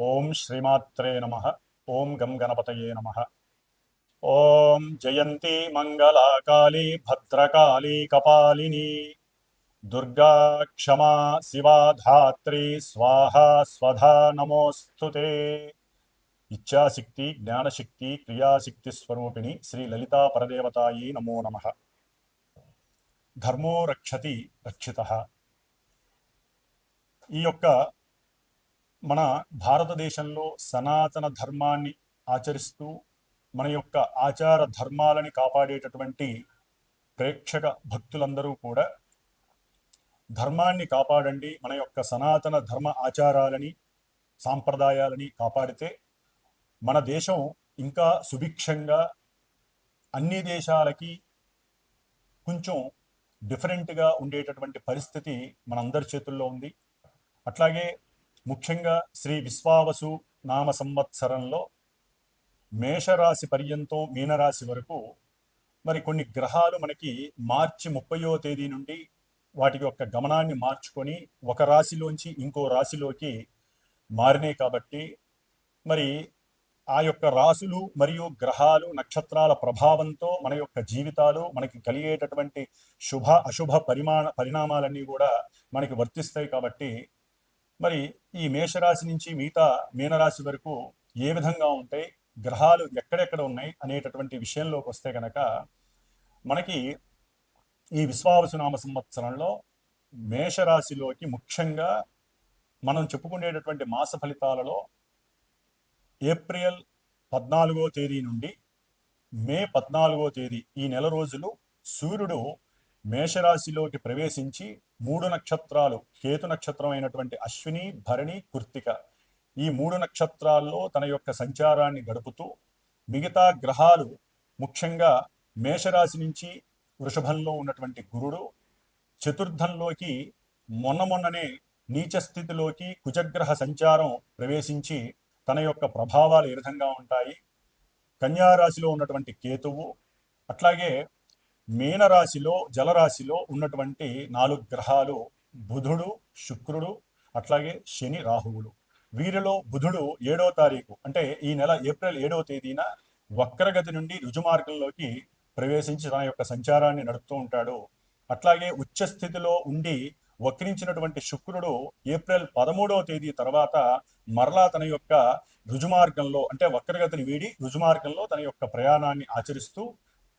ఓం శ్రీమాత్రే నమ ఓం గం గణపతయే నమ ఓం జయంతి మంగళాకాళీ భద్రకాళీ కపాలిని దుర్గా క్షమా శివా ధాత్రి స్వాహా స్వధా నమోస్తుతే ఇచ్ఛాశక్తి జ్ఞానశక్తి క్రియాశక్తి స్వరూపిణి శ్రీ లలితా పరదేవతాయి నమో నమ ధర్మో రక్షతి రక్షిత ఈ యొక్క మన భారతదేశంలో సనాతన ధర్మాన్ని ఆచరిస్తూ మన యొక్క ఆచార ధర్మాలని కాపాడేటటువంటి ప్రేక్షక భక్తులందరూ కూడా ధర్మాన్ని కాపాడండి మన యొక్క సనాతన ధర్మ ఆచారాలని సాంప్రదాయాలని కాపాడితే మన దేశం ఇంకా సుభిక్షంగా అన్ని దేశాలకి కొంచెం డిఫరెంట్గా ఉండేటటువంటి పరిస్థితి మనందరి చేతుల్లో ఉంది. అట్లాగే ముఖ్యంగా శ్రీ విశ్వావసు నామ సంవత్సరంలో మేషరాశి పర్యంతం మీనరాశి వరకు మరి కొన్ని గ్రహాలు మనకి మార్చి ముప్పయో తేదీ నుండి వాటి యొక్క గమనాన్ని మార్చుకొని ఒక రాశిలోంచి ఇంకో రాశిలోకి మారినాయి కాబట్టి మరి ఆ యొక్క రాసులు మరియు గ్రహాలు నక్షత్రాల ప్రభావంతో మన యొక్క జీవితాలు మనకి కలిగేటటువంటి శుభ అశుభ పరిమాణ పరిణామాలన్నీ కూడా మనకి వర్తిస్తాయి కాబట్టి మరి ఈ మేషరాశి నుంచి మిగతా మీనరాశి వరకు ఏ విధంగా ఉంటాయి గ్రహాలు ఎక్కడెక్కడ ఉన్నాయి అనేటటువంటి విషయంలోకి వస్తే కనుక మనకి ఈ విశ్వావసునామ సంవత్సరంలో మేషరాశిలోకి ముఖ్యంగా మనం చెప్పుకునేటటువంటి మాస ఫలితాలలో ఏప్రిల్ పద్నాలుగో తేదీ నుండి మే పద్నాలుగో తేదీ ఈ నెల రోజులు సూర్యుడు మేషరాశిలోకి ప్రవేశించి మూడు నక్షత్రాలు కేతు నక్షత్రం అయినటువంటి అశ్విని భరణి కుర్తిక ఈ మూడు నక్షత్రాల్లో తన యొక్క సంచారాన్ని గడుపుతూ మిగతా గ్రహాలు ముఖ్యంగా మేషరాశి నుంచి వృషభంలో ఉన్నటువంటి గురుడు చతుర్థంలోకి మొన్న మొన్ననే నీచస్థితిలోకి కుజగ్రహ సంచారం ప్రవేశించి తన యొక్క ప్రభావాలు ఏ విధంగా ఉంటాయి? కన్యారాశిలో ఉన్నటువంటి కేతువు అట్లాగే మీనరాశిలో జలరాశిలో ఉన్నటువంటి నాలుగు గ్రహాలు బుధుడు శుక్రుడు అట్లాగే శని రాహువులు. వీరిలో బుధుడు ఏడో తారీఖు అంటే ఈ నెల ఏప్రిల్ ఏడవ తేదీన వక్రగతి నుండి రుజుమార్గంలోకి ప్రవేశించి తన యొక్క సంచారాన్ని నడుపుతూ ఉంటాడు. అట్లాగే ఉచ్చ స్థితిలో ఉండి వక్రించినటువంటి శుక్రుడు ఏప్రిల్ పదమూడవ తేదీ తర్వాత మరలా తన యొక్క రుజుమార్గంలో అంటే వక్రగతిని వీడి రుజుమార్గంలో తన యొక్క ప్రయాణాన్ని ఆచరిస్తూ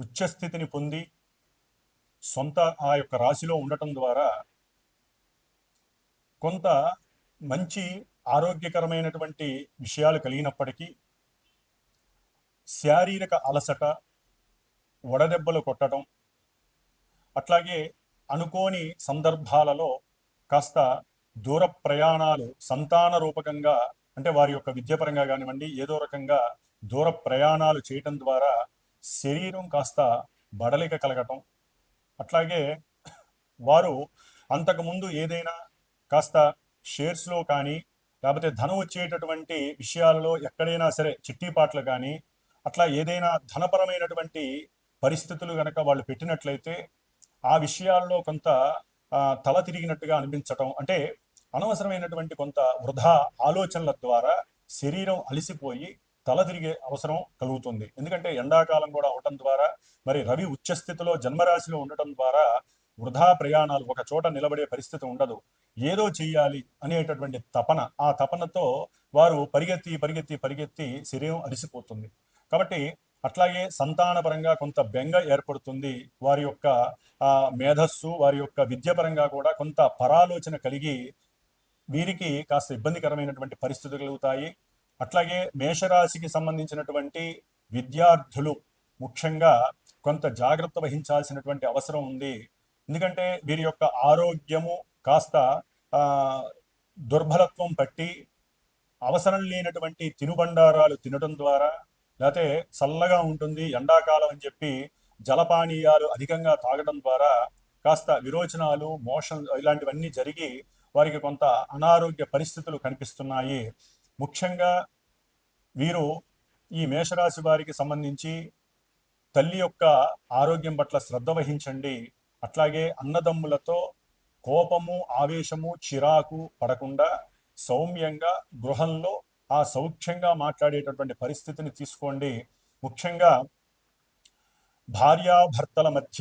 ఉచ్చస్థితిని పొంది సొంత ఆ యొక్క రాశిలో ఉండటం ద్వారా కొంత మంచి ఆరోగ్యకరమైనటువంటి విషయాలు కలిగినప్పటికీ శారీరక అలసట వడదెబ్బలు కొట్టడం అట్లాగే అనుకోని సందర్భాలలో కాస్త దూర ప్రయాణాలు సంతాన రూపకంగా అంటే వారి యొక్క విద్యాపరంగా కానివ్వండి ఏదో రకంగా దూర ప్రయాణాలు చేయటం ద్వారా శరీరం కాస్త బడలిక కలగటం. అట్లాగే వారు అంతకుముందు ఏదైనా కాస్త షేర్స్లో కానీ లేకపోతే ధనం వచ్చేటటువంటి విషయాలలో ఎక్కడైనా సరే చిట్టీపాట్లు కానీ అట్లా ఏదైనా ధనపరమైనటువంటి పరిస్థితులు కనుక వాళ్ళు పెట్టినట్లయితే ఆ విషయాల్లో కొంత తల తిరిగినట్టుగా అనిపించటం. అంటే అనవసరమైనటువంటి కొంత వృధా ఆలోచనల ద్వారా శరీరం అలసిపోయి తల తిరిగే అవసరం కలుగుతుంది. ఎందుకంటే ఎండాకాలం కూడా అవటం ద్వారా మరి రవి ఉచ్చస్థితిలో జన్మరాశిలో ఉండటం ద్వారా వృధా ప్రయాణాలు ఒక చోట నిలబడే పరిస్థితి ఉండదు. ఏదో చేయాలి అనేటటువంటి తపన ఆ తపనతో వారు పరిగెత్తి పరిగెత్తి పరిగెత్తి శరీరం అలిసిపోతుంది కాబట్టి అట్లాగే సంతానపరంగా కొంత బెంగ ఏర్పడుతుంది. వారి యొక్క మేధస్సు వారి యొక్క విద్యపరంగా కూడా కొంత పరాలోచన కలిగి వీరికి కాస్త ఇబ్బందికరమైనటువంటి పరిస్థితులు కలుగుతాయి. అట్లాగే మేషరాశికి సంబంధించినటువంటి విద్యార్థులు ముఖ్యంగా కొంత జాగ్రత్త వహించాల్సినటువంటి అవసరం ఉంది. ఎందుకంటే వీరి యొక్క ఆరోగ్యము కాస్త దుర్బలత్వం పట్టి అవసరం లేనటువంటి తినుబండారాలు తినడం ద్వారా లేకపోతే చల్లగా ఉంటుంది ఎండాకాలం అని చెప్పి జలపానీయాలు అధికంగా తాగడం ద్వారా కాస్త విరోచనాలు మోషన్ ఇలాంటివన్నీ జరిగి వారికి కొంత అనారోగ్య పరిస్థితులు కనిపిస్తున్నాయి. ముఖ్యంగా వీరు ఈ మేషరాశి వారికి సంబంధించి తల్లి యొక్క ఆరోగ్యం పట్ల శ్రద్ధ వహించండి. అట్లాగే అన్నదమ్ములతో కోపము ఆవేశము చిరాకు పడకుండా సౌమ్యంగా గృహంలో ఆ సౌఖ్యంగా మాట్లాడేటటువంటి పరిస్థితిని తీసుకోండి. ముఖ్యంగా భార్యాభర్తల మధ్య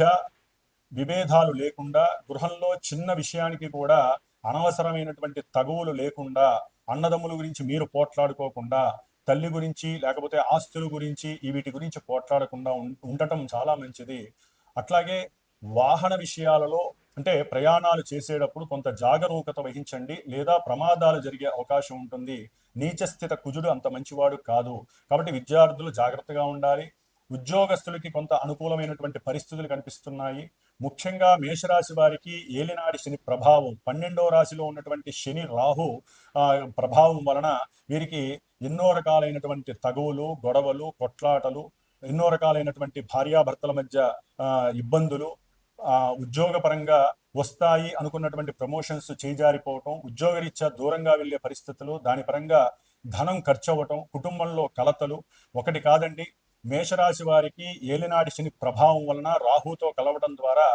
విభేదాలు లేకుండా గృహంలో చిన్న విషయానికి కూడా అనవసరమైనటువంటి తగువులు లేకుండా అన్నదమ్ముల గురించి మీరు పోట్లాడుకోకుండా తల్లి గురించి లేకపోతే ఆస్తుల గురించి వీటి గురించి పోట్లాడకుండా ఉండటం చాలా మంచిది. అట్లాగే వాహన విషయాలలో అంటే ప్రయాణాలు చేసేటప్పుడు కొంత జాగరూకత వహించండి లేదా ప్రమాదాలు జరిగే అవకాశం ఉంటుంది. నీచస్థిత కుజుడు అంత మంచివాడు కాదు. కాబట్టి విద్యార్థులు జాగ్రత్తగా ఉండాలి. ఉద్యోగస్తులకి కొంత అనుకూలమైనటువంటి పరిస్థితులు కనిపిస్తున్నాయి. ముఖ్యంగా మేషరాశి వారికి ఏలినాడి శని ప్రభావం పన్నెండవ రాశిలో ఉన్నటువంటి శని రాహు ప్రభావం వలన వీరికి ఎన్నో రకాలైనటువంటి తగువులు గొడవలు కొట్లాటలు ఎన్నో రకాలైనటువంటి భార్యాభర్తల మధ్య ఇబ్బందులు ఉద్యోగపరంగా వస్తాయి అనుకున్నటువంటి ప్రమోషన్స్ చేజారిపోవటం ఉద్యోగరీత్యా దూరంగా వెళ్ళే పరిస్థితులు దాని పరంగా ధనం ఖర్చు అవ్వటం కుటుంబంలో కలతలు ఒకటి కాదండి మేషరాశి వారికి ఏలినాటి శని ప్రభావం వలన రాహుతో కలవడం ద్వారా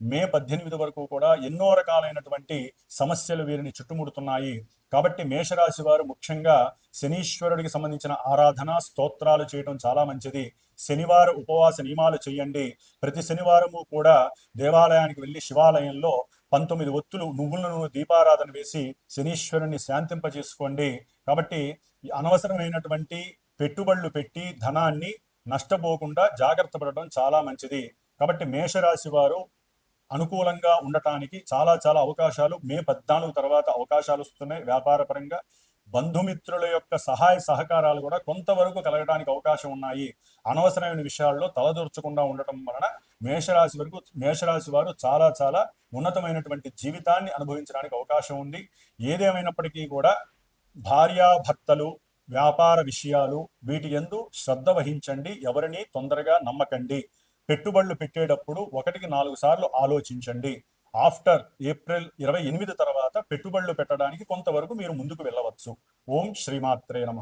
మే పద్దెనిమిది వరకు కూడా ఎన్నో రకాలైనటువంటి సమస్యలు వీరిని చుట్టుముడుతున్నాయి. కాబట్టి మేషరాశి వారు ముఖ్యంగా శనీశ్వరుడికి సంబంధించిన ఆరాధన స్తోత్రాలు చేయడం చాలా మంచిది. శనివార ఉపవాస నియమాలు చేయండి. ప్రతి శనివారము కూడా దేవాలయానికి వెళ్ళి శివాలయంలో పంతొమ్మిది ఒత్తులు నువ్వులను దీపారాధన వేసి శనీశ్వరుని శాంతింపజేసుకోండి. కాబట్టి అనవసరమైనటువంటి పెట్టుబడులు పెట్టి ధనాన్ని నష్టపోకుండా జాగ్రత్త పడటం చాలా మంచిది. కాబట్టి మేషరాశి వారు అనుకూలంగా ఉండటానికి చాలా చాలా అవకాశాలు మే పద్నాలుగు తర్వాత అవకాశాలు వస్తున్నాయి వ్యాపారపరంగా. బంధుమిత్రుల యొక్క సహాయ సహకారాలు కూడా కొంతవరకు కలగడానికి అవకాశం ఉన్నాయి. అనవసరమైన విషయాల్లో తలదూర్చకుండా ఉండటం వలన మేషరాశి వరకు మేషరాశి వారు చాలా చాలా ఉన్నతమైనటువంటి జీవితాన్ని అనుభవించడానికి అవకాశం ఉంది. ఏదేమైనప్పటికీ కూడా భార్యాభర్తలు వ్యాపార విషయాలు వీటి ఎందు శ్రద్ధ వహించండి. ఎవరిని తొందరగా నమ్మకండి. పెట్టుబడులు పెట్టేటప్పుడు ఒకటికి నాలుగు సార్లు ఆలోచించండి. ఆఫ్టర్ ఏప్రిల్ ఇరవై ఎనిమిది తర్వాత పెట్టుబడులు పెట్టడానికి కొంతవరకు మీరు ముందుకు వెళ్ళవచ్చు. ఓం శ్రీమాత్రే నమ.